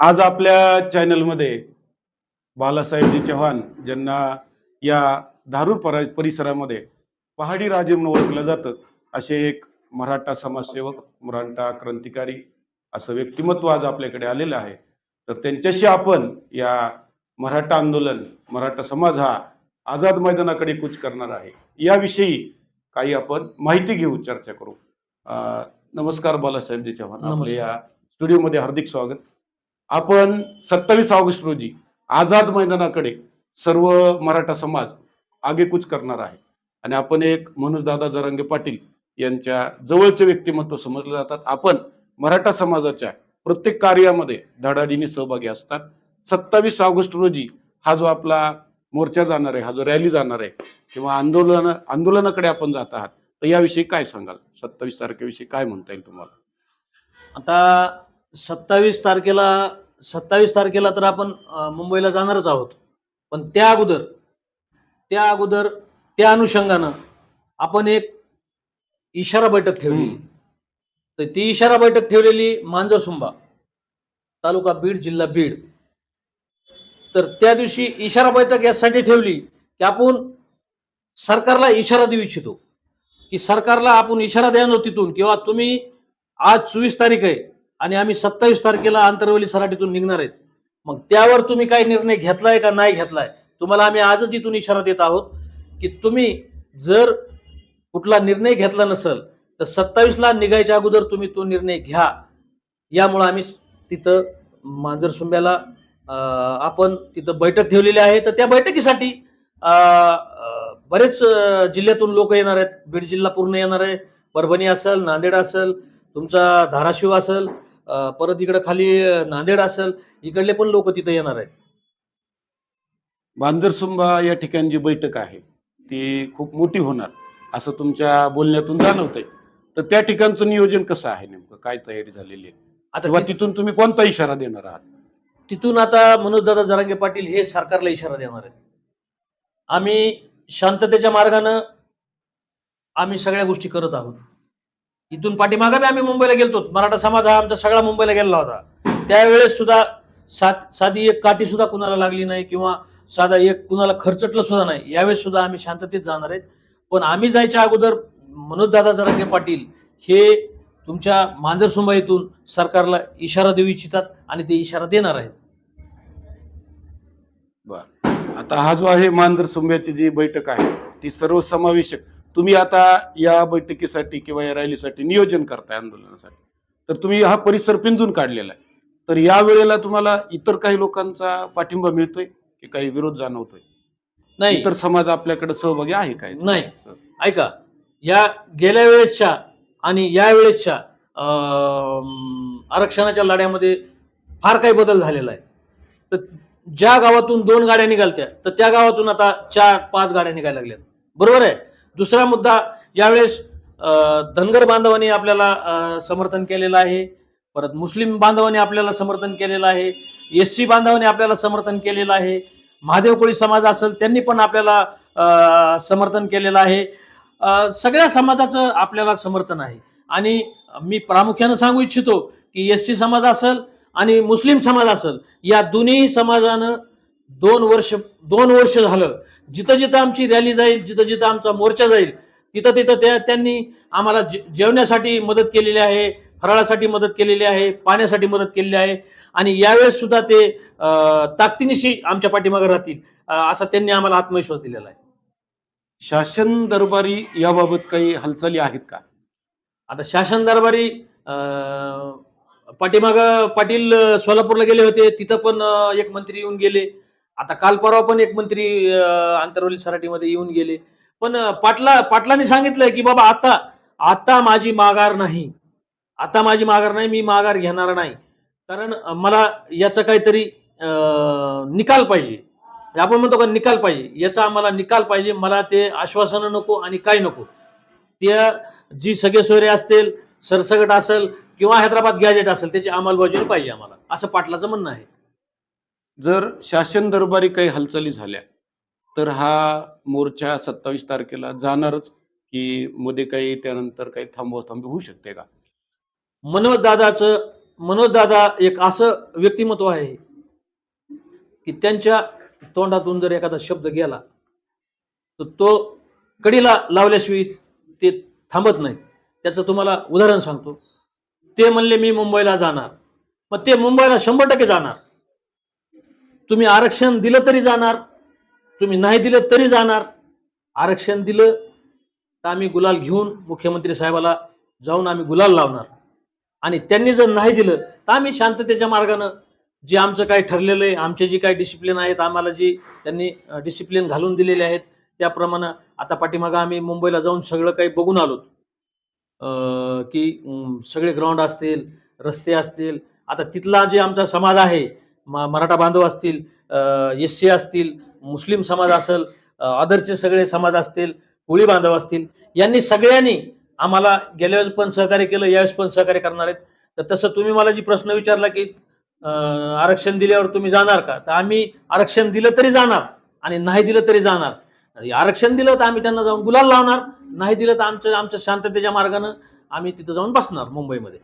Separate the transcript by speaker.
Speaker 1: आज आपल्या चॅनलमध्ये बालासाहेबजी चव्हाण ज्यांना या धारूर परा- परिसरामध्ये पहाडी राजे म्हणून ओळखलं जातं असे एक मराठा समाजसेवक मराठा क्रांतिकारी असं व्यक्तिमत्व आज आपल्याकडे आलेलं आहे. तर त्यांच्याशी आपण या मराठा आंदोलन मराठा समाज हा आझाद मैदानाकडे कूच करणार आहे. याविषयी काही आपण माहिती घेऊ चर्चा करू. नमस्कार बालासाहेबजी चव्हाण. आपले. या स्टुडिओमध्ये हार्दिक स्वागत. आपण सत्तावीस ऑगस्ट रोजी आझाद मैदानाकडे सर्व मराठा समाज आगेकूच करणार आहे. आणि आपण एक दादा जरांगे पाटील यांच्या जवळचे व्यक्तिमत्व समजले जातात. आपण मराठा समाजाच्या प्रत्येक कार्यामध्ये धडाडीने सहभागी असतात. सत्तावीस ऑगस्ट रोजी हा जो आपला मोर्चा जाणार आहे हा जो रॅली जाणार आहे किंवा आंदोलन आंदोलनाकडे आपण जात आहात तर याविषयी काय सांगाल? सत्तावीस तारखेविषयी काय म्हणता येईल तुम्हाला?
Speaker 2: आता सत्तावीस तारखेला सत्तावीस तारखेला तर आपण मुंबईला जाणारच आहोत. पण त्या अगोदर त्या अगोदर त्या अनुषंगानं आपण एक इशारा बैठक ठेवली. तर ती इशारा बैठक ठेवलेली मांजरसुंबा तालुका बीड जिल्हा बीड. तर त्या दिवशी इशारा बैठक यासाठी ठेवली की आपण सरकारला इशारा देऊ इच्छितो. की सरकारला आपण इशारा द्यानो तिथून किंवा तुम्ही आज चोवीस तारीख आहे आणि आम्ही सत्तावीस तारखेला आंतरवली सराटीतून निघणार आहेत. मग त्यावर तुम्ही काही निर्णय घेतलाय का नाही घेतलाय? तुम्हाला आम्ही आजच इथून इशारा देत आहोत की तुम्ही जर कुठला निर्णय घेतला नसेल तर सत्तावीसला निघायच्या अगोदर तुम्ही तो निर्णय घ्या. यामुळं आम्ही तिथं मांजर सुंब्याला आपण तिथं बैठक ठेवलेली आहे. तर त्या बैठकीसाठी बरेच जिल्ह्यातून लोक येणार आहेत. बीड जिल्हा पूर्ण येणार आहे. परभणी असेल नांदेड असेल तुमचा धाराशिव असेल परत इकडे खाली नांदेड असेल इकडले पण लोक तिथे येणार आहेत.
Speaker 1: बांजरसुंबा या ठिकाणी जी बैठक आहे ती खूप मोठी होणार असं तुमच्या बोलण्यातून जाणवतंय. तर त्या ठिकाणचं नियोजन कसं आहे नेमकं? काय तयारी झालेली आहे?
Speaker 2: आता
Speaker 1: तिथून तुम्ही कोणता इशारा देणार आहात?
Speaker 2: तिथून आता मनोजदादा जरांगे पाटील हे सरकारला इशारा देणार आहेत. आम्ही शांततेच्या मार्गानं आम्ही सगळ्या गोष्टी करत आहोत. इथून पाठीमागे बी आम्ही मुंबईला गेलतो. मराठा समाज हा आमचा सगळा मुंबईला गेलेला होता. त्यावेळेस सुद्धा सात साधी एक काठी सुद्धा कुणाला लागली नाही किंवा साधा एक कुणाला खर्चटलं सुद्धा नाही. यावेळेस सुद्धा आम्ही शांततेत जाणार आहेत. पण आम्ही जायच्या अगोदर मनोजदादा जरांगे पाटील हे तुमच्या मांजरसुंबा येथून सरकारला इशारा देऊ इच्छितात आणि ते इशारा देणार आहेत.
Speaker 1: आता हा जो आहे मांजर सुंब्याची जी बैठक आहे ती सर्वसमावेशक. तुम्ही आता या बैठकीसाठी किंवा या रॅलीसाठी नियोजन करताय आंदोलनासाठी. तर तुम्ही हा परिसर पिंजून काढलेला आहे. तर या वेळेला तुम्हाला इतर काही लोकांचा पाठिंबा मिळतोय की काही विरोध जाणवतोय?
Speaker 2: नाही.
Speaker 1: इतर समाज आपल्याकडे सहभागी आहे काय
Speaker 2: नाही. ऐका या गेल्या वेळेसच्या आणि या वेळेसच्या आरक्षणाच्या लढ्यामध्ये फार काही बदल झालेला आहे. तर ज्या गावातून दोन गाड्या निघालत्या तर त्या गावातून आता चार पाच गाड्या निघायला लागल्यात. बरोबर आहे? दुसरा मुद्दा यावेळेस धनगर बांधवांनी आपल्याला समर्थन केलेलं आहे. परत मुस्लिम बांधवांनी आपल्याला समर्थन केलेलं आहे. एस सी बांधवांनी आपल्याला समर्थन केलेलं आहे. महादेव कोळी समाज असेल त्यांनी पण आपल्याला समर्थन केलेलं आहे. सगळ्या समाजाचं आपल्याला समर्थन आहे. आणि मी प्रामुख्यानं सांगू इच्छितो की एस सी समाज असेल आणि मुस्लिम समाज असेल या दोन्ही समाजानं दोन वर्ष दोन वर्ष झालं. जिथं जिथं आमची रॅली जाईल जिथं जिथं आमचा मोर्चा जाईल तिथं तिथं त्या त्यांनी आम्हाला जे- जेवण्यासाठी मदत केलेली आहे फराळासाठी मदत केलेली आहे पाण्यासाठी मदत केलेली आहे. आणि यावेळेस सुद्धा ते ताकदीनिशी आमच्या पाठीमागे राहतील असा त्यांनी आम्हाला आत्मविश्वास दिलेला आहे.
Speaker 1: शासन दरबारी याबाबत काही हालचाली आहेत का?
Speaker 2: आता शासन दरबारी पाठीमाग पाटील सोलापूरला गेले होते. तिथं पण एक मंत्री येऊन गेले. आता काल परवा पण एक मंत्री आंतरवली सराटीमध्ये येऊन गेले. पण पाटला पाटलांनी सांगितलंय की बाबा आता आता माझी माघार नाही. आता माझी माघार नाही मी माघार घेणार नाही. कारण मला याचा काहीतरी निकाल पाहिजे. आपण म्हणतो का निकाल पाहिजे. याचा आम्हाला निकाल पाहिजे. मला ते आश्वासनं नको आणि काय नको. त्या जी सगळे सोयरे असतील सरसकट असेल किंवा हैदराबाद गॅजेट असेल त्याची अंमलबजावणी पाहिजे आम्हाला. असं पाटलाचं म्हणणं आहे.
Speaker 1: जर शासन दरबारी काही हालचाली झाल्या तर हा मोर्चा सत्तावीस तारखेला जाणारच की मध्ये काही त्यानंतर काही थांबवा थांबी होऊ शकते का?
Speaker 2: मनोज दादाचं मनोज दादा एक असं व्यक्तिमत्व आहे की त्यांच्या तोंडातून जर एखादा शब्द गेला तर तो कडीला लावल्याशिवाय ते थांबत नाही त्याचं तुम्हाला उदाहरण सांगतो. ते म्हणले मी मुंबईला जाणार. मग ते मुंबईला शंभर टक्के जाणार. तुम्ही आरक्षण दिलं तरी जाणार. तुम्ही नाही दिलं तरी जाणार. आरक्षण दिलं तर आम्ही गुलाल घेऊन मुख्यमंत्री साहेबाला जाऊन आम्ही गुलाल लावणार. आणि त्यांनी जर नाही दिलं तर आम्ही शांततेच्या मार्गानं जे आमचं काय ठरलेलं आहे आमचे जी काय डिसिप्लिन आहेत आम्हाला जी त्यांनी डिसिप्लिन घालून दिलेले आहेत त्याप्रमाणे आता पाठीमागं आम्ही मुंबईला जाऊन सगळं काही बघून आलो की सगळे ग्राउंड असतील रस्ते असतील आता तिथला जे आमचा समाज आहे म- मराठा बांधव असतील एस सी असतील मुस्लिम समाज असेल अदरचे सगळे समाज असतील कोळी बांधव असतील यांनी सगळ्यांनी आम्हाला गेल्या वेळेस पण सहकार्य केलं यावेळेस पण सहकार्य करणार आहेत. तर तसं तुम्ही मला जी प्रश्न विचारला की आरक्षण दिल्यावर तुम्ही जाणार का? तर आम्ही आरक्षण दिलं तरी जाणार आणि नाही दिलं तरी जाणार. आरक्षण दिलं तर आम्ही त्यांना जाऊन गुलाल लावणार. नाही दिलं तर आमच्या आमच्या शांततेच्या मार्गानं आम्ही तिथं जाऊन बसणार मुंबईमध्ये.